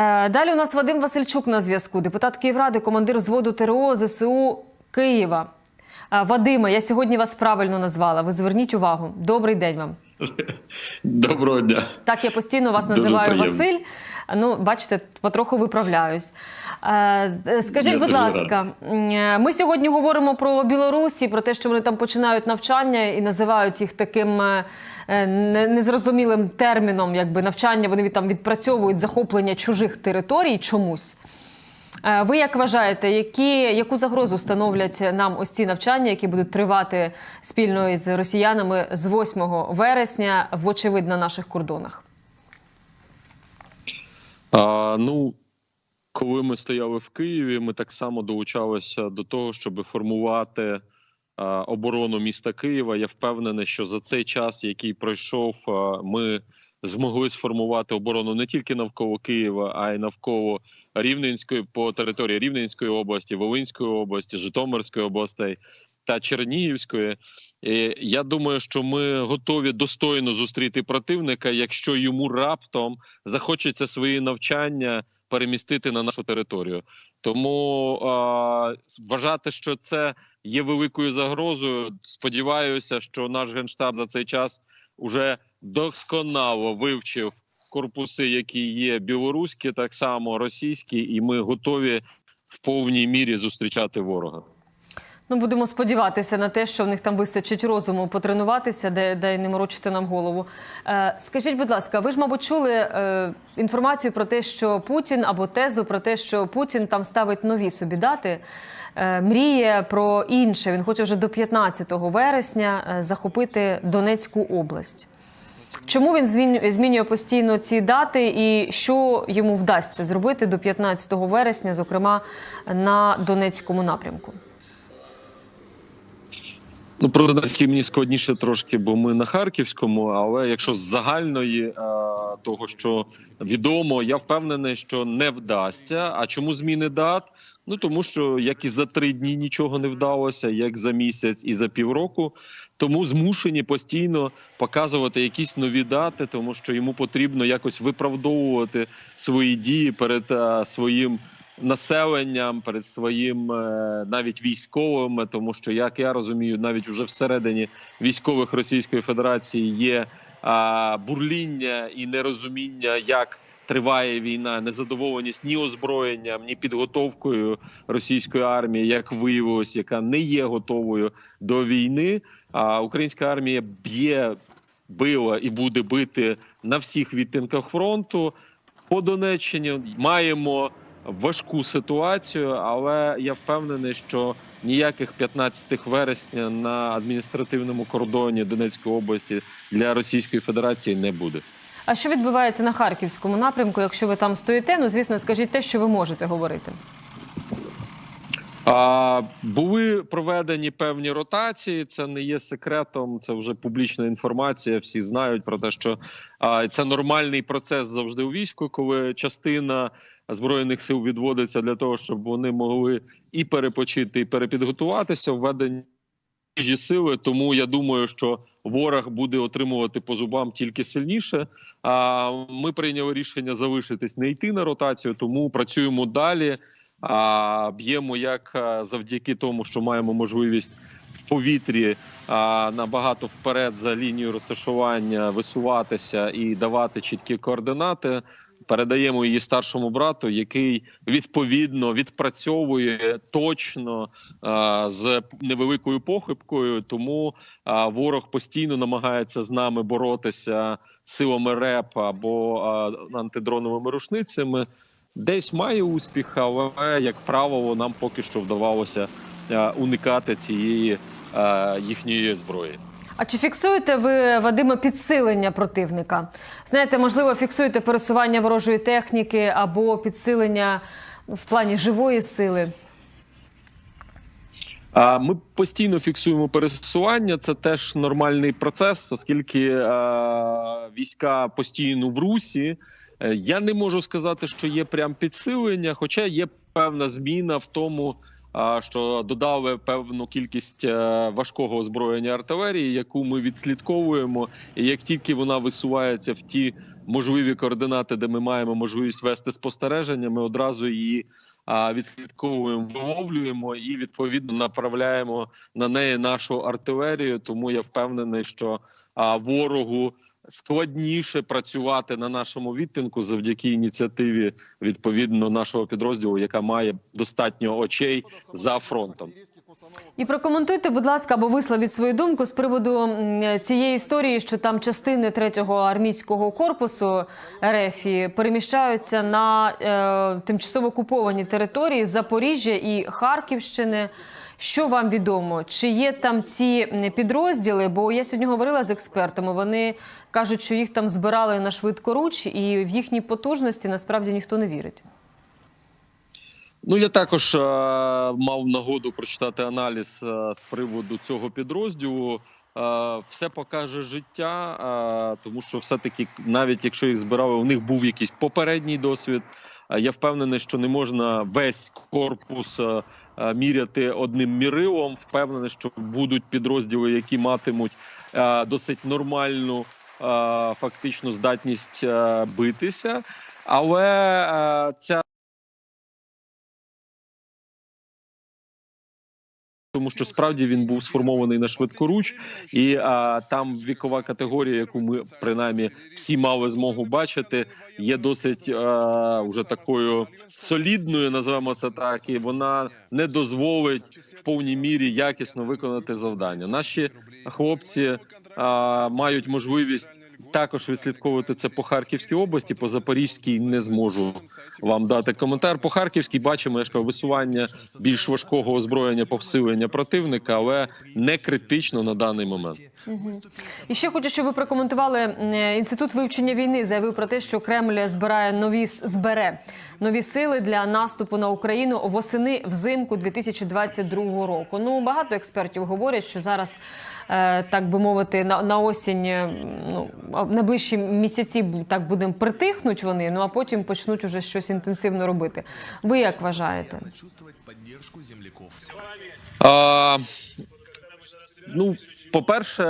Е, Далі у нас Вадим Васильчук на зв'язку, депутат Київради, командир взводу ТРО ЗСУ Києва. Е, Вадиме, я сьогодні вас правильно назвала. Ви зверніть увагу. Добрий день вам. Доброго дня. Так, я постійно вас Дуже називаю приємно. Василь. Ну, бачите, потроху виправляюсь. Е, е, Скажіть, Я будь ласка, м, е, ми сьогодні говоримо про Білорусі, про те, що вони там починають навчання і називають їх таким не- незрозумілим терміном, якби навчання. Вони там відпрацьовують захоплення чужих територій чомусь. Е, Ви як вважаєте, які, яку загрозу становлять нам ось ці навчання, які будуть тривати спільно із росіянами з 8 вересня, вочевидь, на наших кордонах? А, ну, коли ми стояли в Києві, ми так само долучалися до того, щоб формувати оборону міста Києва. Я впевнений, що за цей час, який пройшов, ми змогли сформувати оборону не тільки навколо Києва, а й навколо Рівненської по території Рівненської області, Волинської області, Житомирської областей та Чернігівської. Я думаю, що ми готові достойно зустріти противника, якщо йому раптом захочеться свої навчання перемістити на нашу територію. Тому е, вважати, що це є великою загрозою. Сподіваюся, що наш генштаб за цей час уже досконало вивчив корпуси, які є білоруські, так само російські, і ми готові в повній мірі зустрічати ворога. Ну, будемо сподіватися на те, що в них там вистачить розуму потренуватися, де, де не морочити нам голову. Е, скажіть, будь ласка, ви ж, мабуть, чули е, інформацію про те, що Путін або тезу про те, що Путін там ставить нові собі дати, е, мріє про інше. Він хоче вже до 15 вересня е, захопити Донецьку область. Чому він змінює, змінює постійно ці дати, і що йому вдасться зробити до 15 вересня, зокрема на Донецькому напрямку? Ну, про Донецький мені складніше трошки, бо ми на Харківському. Але якщо з загальної е, того, що відомо, я впевнений, що не вдасться. А чому зміни дат? Ну тому що як і за три дні нічого не вдалося, як за місяць і за півроку. Тому змушені постійно показувати якісь нові дати, тому що йому потрібно якось виправдовувати свої дії перед е, своїм населенням, перед своїм е, навіть військовими, тому що як я розумію, навіть уже всередині військових Російської Федерації є бурління і нерозуміння, як триває війна, незадоволеність ні озброєнням, ні підготовкою російської армії, як виявилось, яка не є готовою до війни. А українська армія б'є, била і буде бити на всіх відтинках фронту. По Донеччині маємо важку ситуацію, але я впевнений, що ніяких 15 вересня на адміністративному кордоні Донецької області для Російської Федерації не буде. А що відбувається на харківському напрямку? Якщо ви там стоїте, ну звісно, скажіть те, що ви можете говорити. А, були проведені певні ротації. Це не є секретом, це вже публічна інформація. Всі знають про те, що це нормальний процес завжди у війську, коли частина збройних сил відводиться для того, щоб вони могли і перепочити, і перепідготуватися, введені свіжі сили. Тому я думаю, що ворог буде отримувати по зубам тільки сильніше. А ми прийняли рішення залишитись, не йти на ротацію, тому працюємо далі. А б'ємо як завдяки тому, що маємо можливість в повітрі а, набагато вперед за лінію розташування висуватися і давати чіткі координати. Передаємо її старшому брату, який відповідно відпрацьовує точно а, з невеликою похибкою. Тому а, ворог постійно намагається з нами боротися силами РЕП або а, антидроновими рушницями. Десь має успіх, але як правило, нам поки що вдавалося е, уникати цієї е, їхньої зброї. А чи фіксуєте ви, Вадиме, підсилення противника? Знаєте, можливо, фіксуєте пересування ворожої техніки або підсилення в плані живої сили? Ми постійно фіксуємо пересування. Це теж нормальний процес, оскільки е, війська постійно в русі, Я не можу сказати, що є прям підсилення, хоча є певна зміна в тому, що додали певну кількість е, важкого озброєння артилерії, яку ми відслідковуємо. І як тільки вона висувається в ті можливі координати, де ми маємо можливість вести спостереження, ми одразу її відслідковуємо, виловлюємо і відповідно направляємо на неї нашу артилерію. Тому я впевнений, що ворогу складніше працювати на нашому відтинку завдяки ініціативі відповідно нашого підрозділу, яка має достатньо очей за фронтом. І прокоментуйте, будь ласка, або висловіть свою думку з приводу цієї історії, що там частини третього армійського корпусу РФ переміщаються на е, тимчасово окуповані території Запоріжжя і Харківщини. Що вам відомо? Чи є там ці підрозділи? Бо я сьогодні говорила з експертами. Вони кажуть, що їх там збирали на швидкоруч, і в їхні потужності насправді ніхто не вірить. Ну я також е, мав нагоду прочитати аналіз е, з приводу цього підрозділу. Е, все покаже життя, е, тому що все-таки, навіть якщо їх збирали, у них був якийсь попередній досвід. Е, я впевнений, що не можна весь корпус міряти одним мірилом. Впевнений, що будуть підрозділи, які матимуть досить нормальну фактично здатність битися. Але ця тому що справді він був сформований на швидкоруч, і а, там вікова категорія, яку ми принаймні всі мали змогу бачити, є досить а, уже такою солідною, називаємо це так, і вона не дозволить в повній мірі якісно виконати завдання. Наші хлопці а, мають можливість. Також відслідковувати це по Харківській області, по Запорізькій не зможу вам дати коментар. По Харківській бачимо я висування більш важкого озброєння посилення противника, але не критично на даний момент. І ще хочу, щоб ви прокоментували інститут вивчення війни. Заявив про те, що Кремль збирає нові збере нові сили для наступу на Україну восени взимку 2022 року. Ну багато експертів говорять, що зараз, е, так би мовити, на, на осінь е, ну найближчі місяці так будемо притихнуть вони. Ну а потім почнуть уже щось інтенсивно робити. Ви як вважаєте? А, ну, по-перше,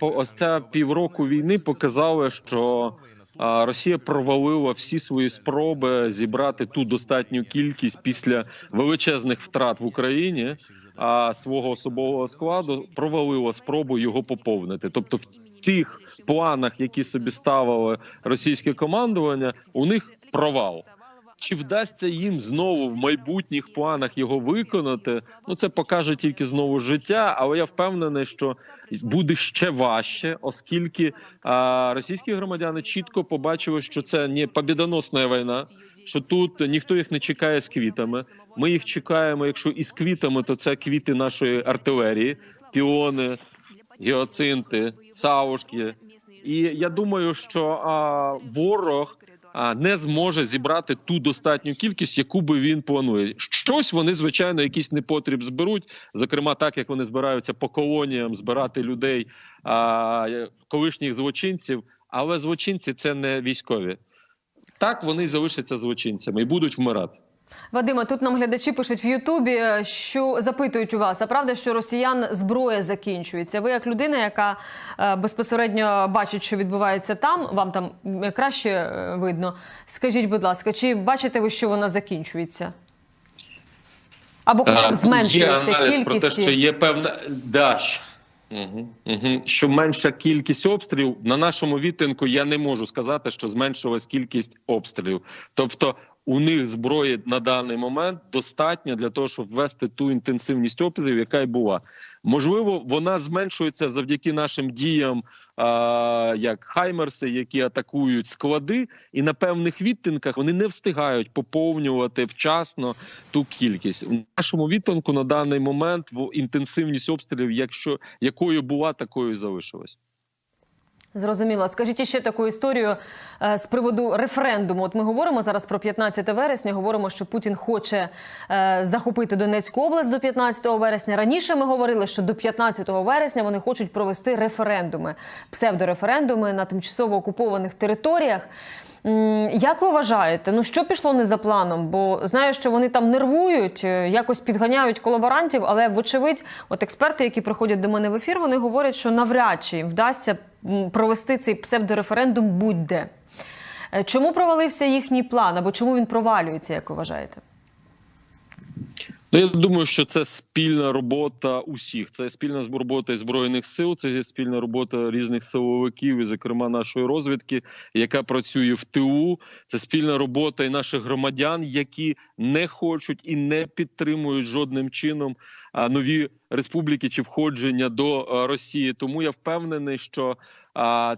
по ось ця півроку війни показали, що Росія провалила всі свої спроби зібрати ту достатню кількість після величезних втрат в Україні, а свого особового складу провалила спробу його поповнити. Тобто, тих планах, які собі ставили російське командування, у них провал. Чи вдасться їм знову в майбутніх планах його виконати? Ну це покаже тільки знову життя. Але я впевнений, що буде ще важче, оскільки а, російські громадяни чітко побачили, що це не побідоносна війна, що тут ніхто їх не чекає з квітами. Ми їх чекаємо. Якщо із квітами, то це квіти нашої артилерії, піони, гіоцинти, савушки. І я думаю, що а, ворог а, не зможе зібрати ту достатню кількість, яку би він планує. Щось вони звичайно якийсь непотріб зберуть. Зокрема, так як вони збираються по колоніям збирати людей, а, колишніх злочинців. Але злочинці це не військові. Так вони залишаться злочинцями і будуть вмирати. Вадиме, тут нам глядачі пишуть в Ютубі, що запитують у вас, а правда, що росіян зброя закінчується? Ви як людина, яка е, безпосередньо бачить, що відбувається там, вам там краще е, видно. Скажіть, будь ласка, чи бачите ви, що вона закінчується? Або хоча б Е, зменшується є аналіз кількість? про те, що є певна да, що, угу, угу, що менша кількість обстрілів на нашому відтинку. Я не можу сказати, що зменшилась кількість обстрілів. Тобто, у них зброї на даний момент достатньо для того, щоб ввести ту інтенсивність обстрілів, яка й була. Можливо, вона зменшується завдяки нашим діям, а, як хаймерси, які атакують склади, і на певних відтинках вони не встигають поповнювати вчасно ту кількість. У нашому відтинку на даний момент в інтенсивність обстрілів, якщо якою була, такою і залишилась. Зрозуміло. Скажіть ще таку історію е, з приводу референдуму. От ми говоримо зараз про 15 вересня. Говоримо, що Путін хоче е, захопити Донецьку область до 15 вересня. Раніше ми говорили, що до 15 вересня вони хочуть провести референдуми, псевдореферендуми на тимчасово окупованих територіях. Як ви вважаєте, ну що пішло не за планом? Бо знаю, що вони там нервують, е, якось підганяють колаборантів, але вочевидь, от експерти, які приходять до мене в ефір, вони говорять, що навряд чи вдасться провести цей псевдореферендум будь-де. Е, Чому провалився їхній план, або чому він провалюється, як ви вважаєте? Ну, я думаю, що це спільна робота усіх. Це спільна робота збройних сил, це спільна робота різних силовиків, і зокрема нашої розвідки, яка працює в ТУ. Це спільна робота і наших громадян, які не хочуть і не підтримують жодним чином нові республіки чи входження до Росії. Тому я впевнений, що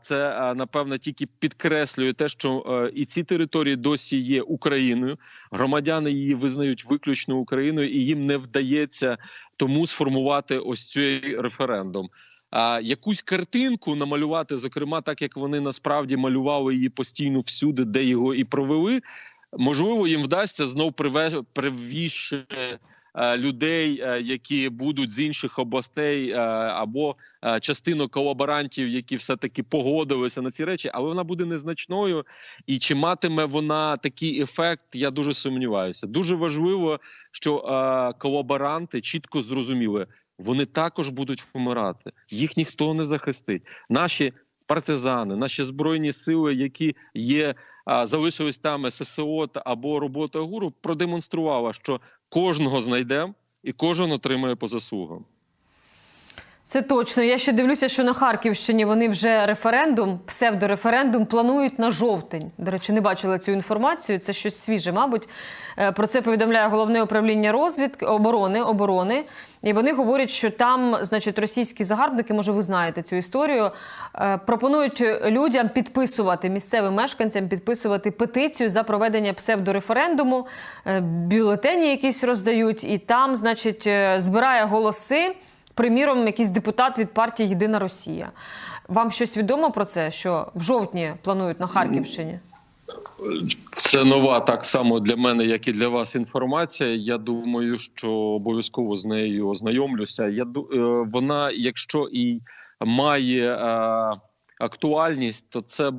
це напевно тільки підкреслює те, що і ці території досі є Україною. Громадяни її визнають виключно Україною, і їм не вдається тому сформувати ось цей референдум. А якусь картинку намалювати, зокрема, так як вони насправді малювали її постійно всюди, де його і провели. Можливо, їм вдасться знов е, людей, е, які будуть з інших областей, е, або е, частину колаборантів, які все таки погодилися на ці речі, але вона буде незначною. І чи матиме вона такий ефект, я дуже сумніваюся. Дуже важливо, що е, колаборанти чітко зрозуміли, вони також будуть вмирати. Їх ніхто не захистить. Наші партизани, наші збройні сили, які є, залишились там ССО або робота ГУРу, продемонструвала, що кожного знайдемо і кожен отримає по заслугам. Це точно. Я ще дивлюся, що на Харківщині вони вже референдум, псевдореферендум планують на жовтень. До речі, не бачила цю інформацію. Це щось свіже, мабуть. Е, Про це повідомляє головне управління розвідки оборони оборони. І вони говорять, що там, значить, російські загарбники, може, ви знаєте цю історію, е, пропонують людям підписувати місцевим мешканцям підписувати петицію за проведення псевдореферендуму, е, бюлетені якісь роздають, і там, значить, збирає голоси. Приміром, якийсь депутат від партії Єдина Росія. Вам щось відомо про це, що в жовтні планують на Харківщині? Це нова так само для мене, як і для вас інформація. Я думаю, що обов'язково з нею ознайомлюся. Я е, вона, якщо і має е, актуальність, то це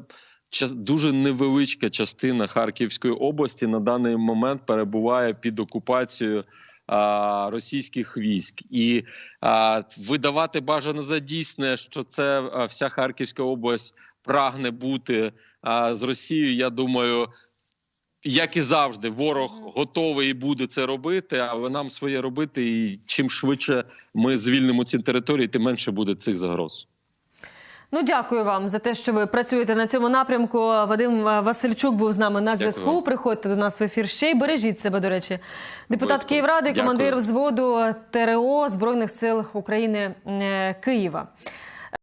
дуже невеличка частина Харківської області на даний момент перебуває під окупацією. А, Російських військ і а, видавати бажано за дійсне, що це вся Харківська область прагне бути а, з Росією. Я думаю, як і завжди, ворог готовий і буде це робити, але нам своє робити. І чим швидше ми звільнимо ці території, тим менше буде цих загроз. Ну, дякую вам за те, що ви працюєте на цьому напрямку. Вадим е, Васильчук був з нами на зв'язку. Приходьте до нас в ефір ще й бережіть себе. До речі, депутат Обов'язково. Київради, Дякую. командир взводу ТРО Збройних сил України е, Києва.